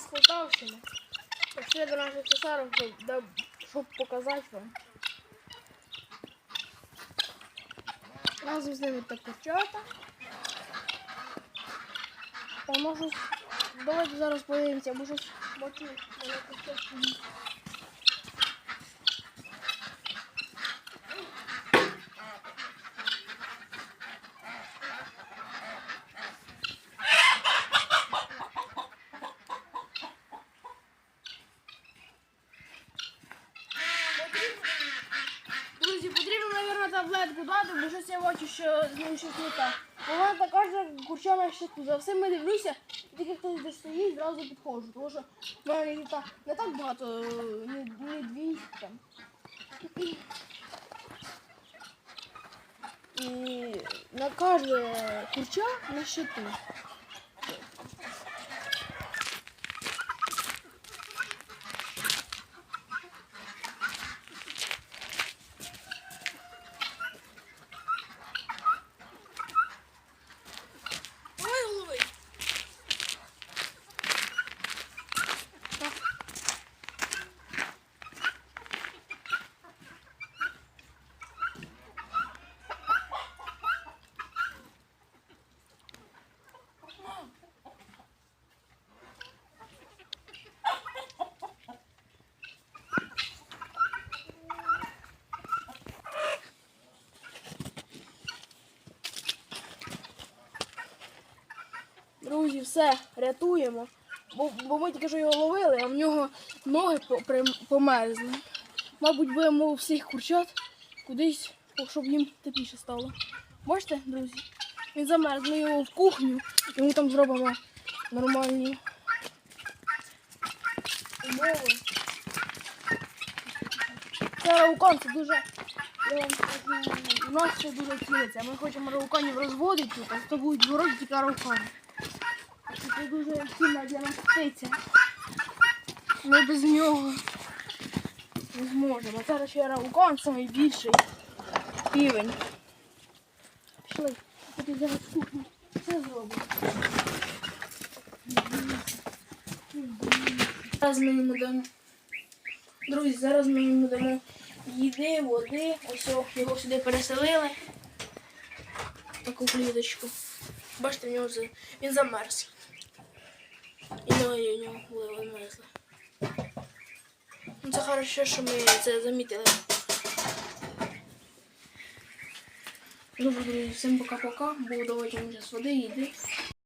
з Полтавщини. Пішли до наших цесарів, щоб, щоб показати вам. Разом з ними та курчата. Воно щось. Давайте зараз подивимося, може, бачу, мене курчатки. Друзі, потрібно, мабуть, таблетку дати, бо щось я бачу, що з ним щось не так. Вона така ж курча на щиту. За всім ми дивлюся, і тільки хтось десь стоїть, зразу підходжу. Тому що в мене не так, не так багато, не, не 200 там. І на кожне курча на щиту. Друзі, все, рятуємо. Бо, бо ми тільки що його ловили, а в нього ноги померзли. Мабуть, будемо всіх курчат кудись, щоб їм тепліше стало. Бачите, друзі? Він замерз, ми його в кухню, йому там зробимо нормальні умови. Це раукан, це дуже. скажу, У нас це дуже ціниться. Ми хочемо рауканів розводити то будуть в тільки раукани. Це дуже цінна для нас птиця. Ми без нього не зможемо. А Зараз ще раукан найбільший півень. Пішли. Я зараз кухню. Все зробимо. Зараз ми йому дамо. Друзі, зараз ми йому дамо їди, води. Ось його сюди переселили. Таку кліточку. Бачите, в нього він замерз. І ноги у нього були. Ну, це хорошо, що ми це замітили. Добре, друзі, всім пока-пока. Буду давати вам води, їди.